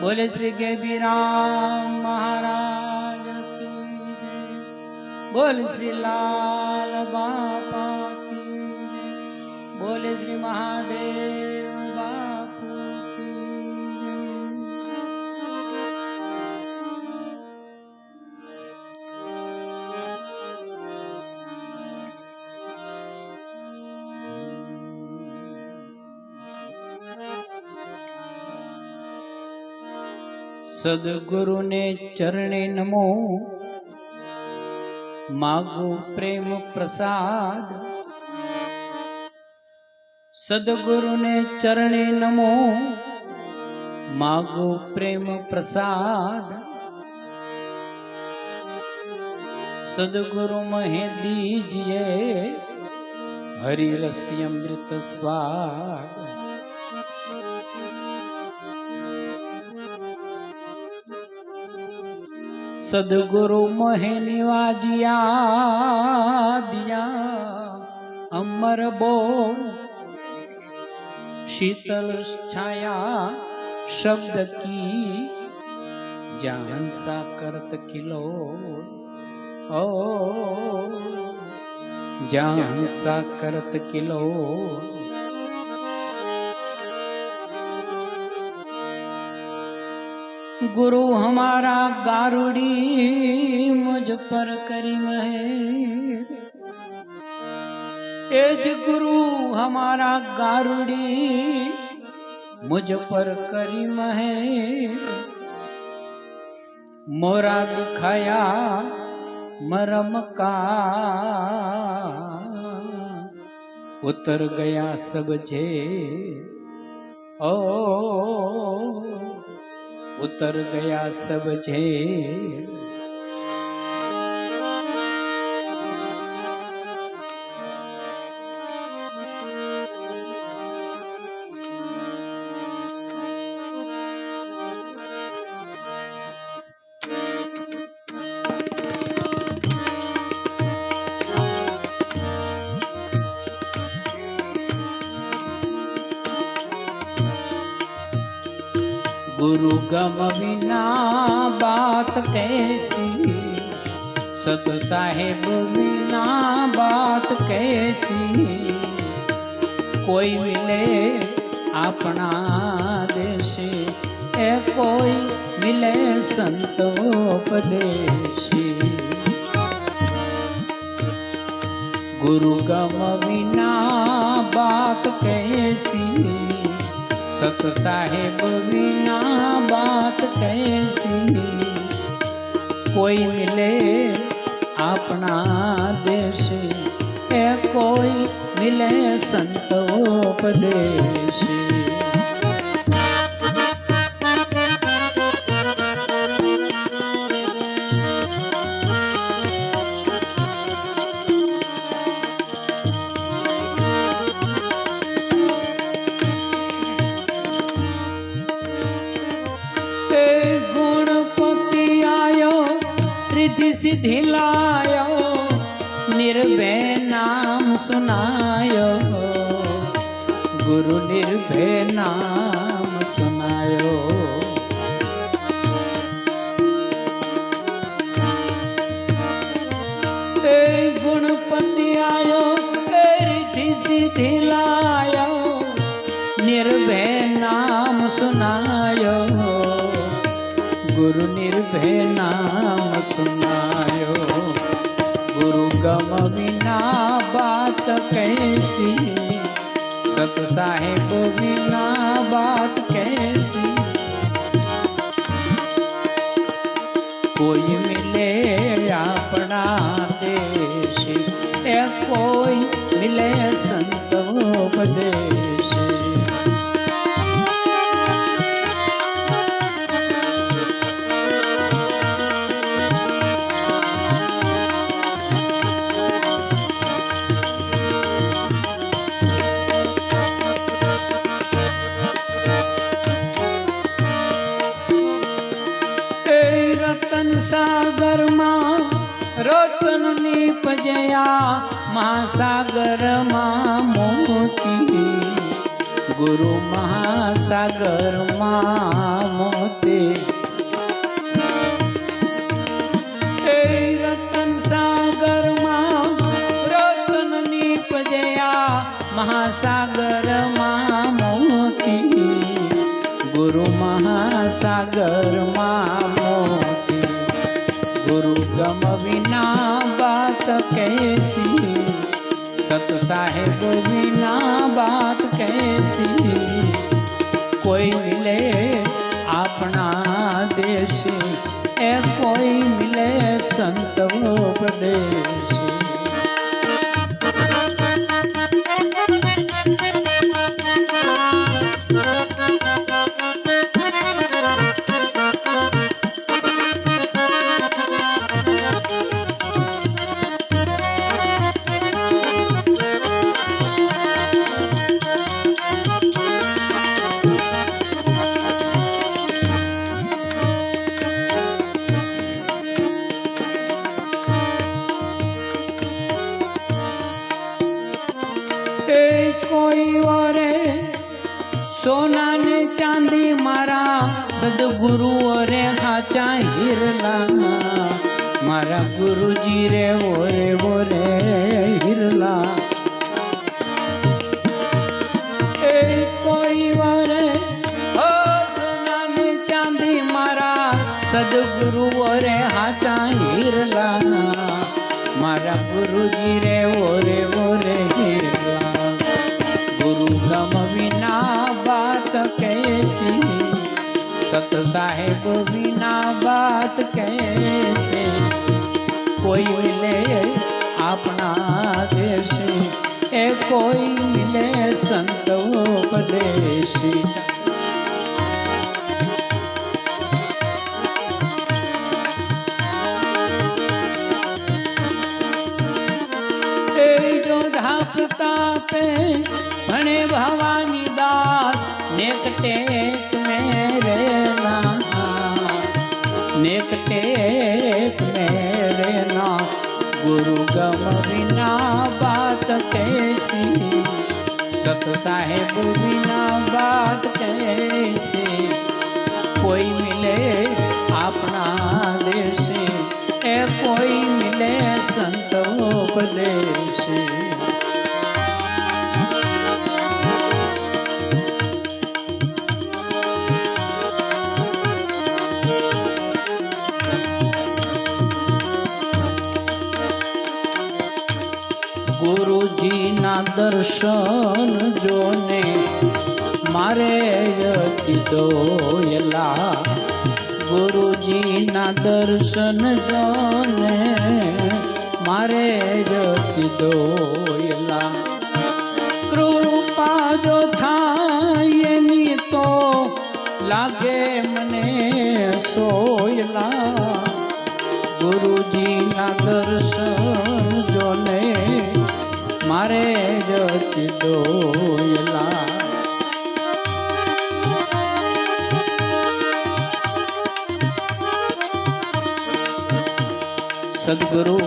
બોલે શ્રી ગેબીરામ મહારાજ બોલ શ્રી લાલ બાપા. બોલે શ્રી મહાદેવ સદગુરુને ચરણે નમો. માગો પ્રેમ પ્રસાદ. સદગુરુને ચરણે નમો. માગો પ્રેમ પ્રસાદ. સદગુરુ મહે દીજીએ હરિરસ્યમૃત સ્વાદ. सदगुरु मोहनिवाजिया दिया। अमर बो शीतल छाया, शब्द की जान सा करत किलो। ओ, जान सा करत किलो। गुरु हमारा गारुड़ी मुझ पर करी महेर एज गुरु हमारा गारुड़ी मुझ पर करी महे मोरा दिखाया मरम का, उतर गया सब झे ओ उतर गया सब झेर गुरु गम बिना बात कैसी? सत साहेब बिना बात कैसी? कोई मिले अपना देश, ए कोई मिले संतोपदेशी। गुरु गम बिना बात कैसी? सत साहेब बिना बात कैसी कोई मिले अपना देश ए कोई मिले संतोपदेश તે નામ સુનાયો એ ગુણપતિ આયો એ રિધિ સિદ્ધિ લાયો निर्भय नाम सुनायो गुरु निर्भय नाम सुनायो गुरु गम बिना बात कैसी सत साहेब बिना बात कैसी? कोई मिले अपना देश ए कोई मिले संतोपदेश એ નીપજયા મહાસાગરમાં મોતી ગુરુ મહાસાગરમાં મોતી साहेब बिना बात कैसी कोई मिले अपना देश। ए कोई मिले संत उपदेश हिरला मारा गुरु जी रे, ओरे ओरे, हिरला। चांदी मारा, सदगुरु ओरे हाटा हिरला। मारा गुरु जी रे संत साहेब बिना बात कैसे? कोई मिले अपना देश, ए कोई मिले संत उपदेश। ते भणे भवानी दास, नेकटे બાત કહેશી સત સાહેબ વિના બાત કહેશે કોઈ મિલે આપણા દેશે એ કોઈ મિલે સંતો ઉપદેશે દર્શન જોને મારે કીધો, એલા, ગુરુજીના દર્શન જોને મારે કીધો, એલા, કૃપા જો થાય એની તો લાગે મને સોયલા ગુરુજીના દર્શન જોને મારે જતી દોયલા સદગુરુ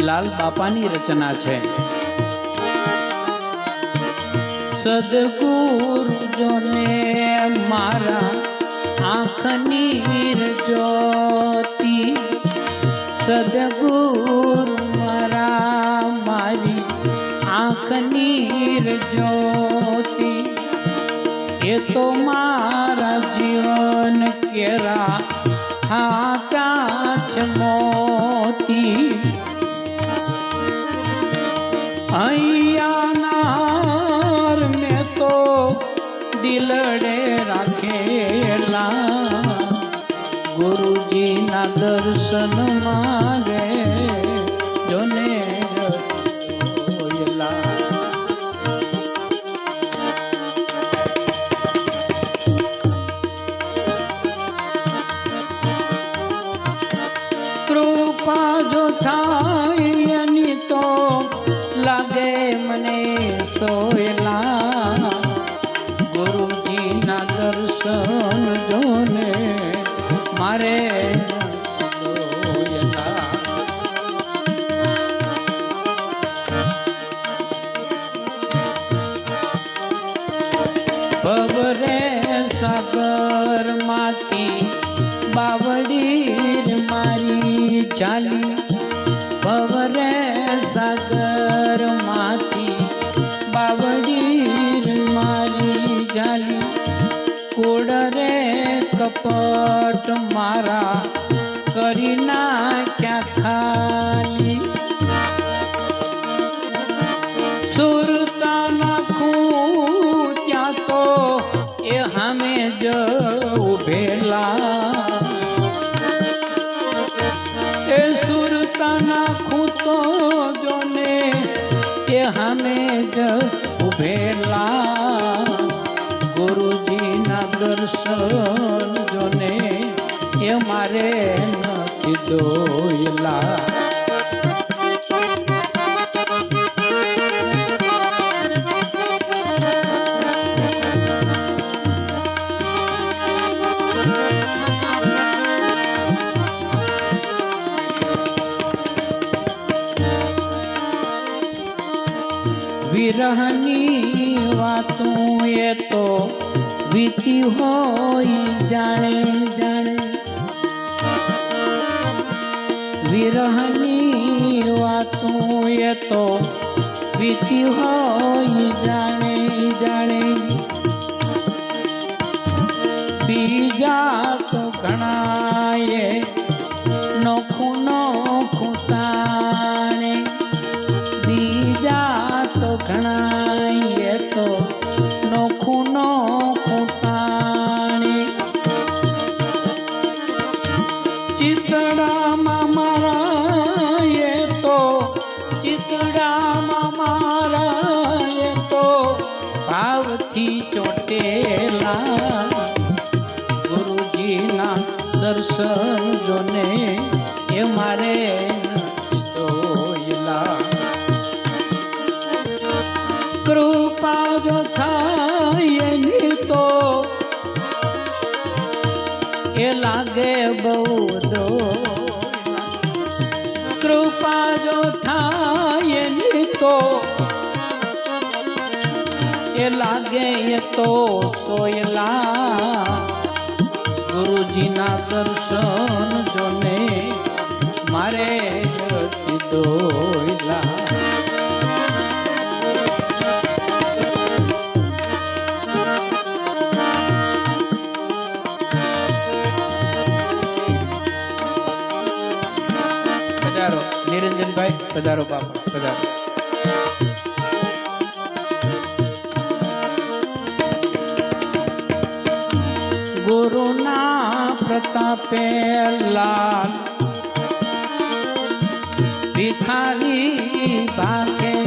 લાલ બાપાની રચના છે સદગુરુ જોને મારા આંખની જ્યોતિ સદગુરુ મારા મારી આંખની જ્યોતિ એ તો મારા જીવન કેરા હાચા છે મોતી અહીંયાનાર મેં તો દિલડે રાખેલા ગુરુજીના દર્શન મારે દર્શન જોને મારે કપટ મારા કરી નાખ્યા ખાલી સુરતા નાખું ત્યાં તો એ હમે જ ઉભેલા એ સુરતા નાખું તો જોને એ હમે જ ઉભેલા ગુરુજીના દર્શન જોને એ મારે નથી દોયલા વિરહની વાતું એ તો વીતી હોય જાણે જાણે વિરહની વાતું એ તો વીતી હોય જાણે જાણે. બીજા તો ઘણાએ ભાવથી ચોટેલા ગુરુજીના દર્શન જોને એ મારે નથી દોયલા કૃપા જો થાય એની તો એ લાગે બહુ લાગે એ તો સોયલા ગુરુજીના દર્શન જોને મારે નથી દોયલા પધારો નિરંજનભાઈ પધારો બાપા પધારો ગુરુના પ્રતાપે લાલ ભિખારી ભાગે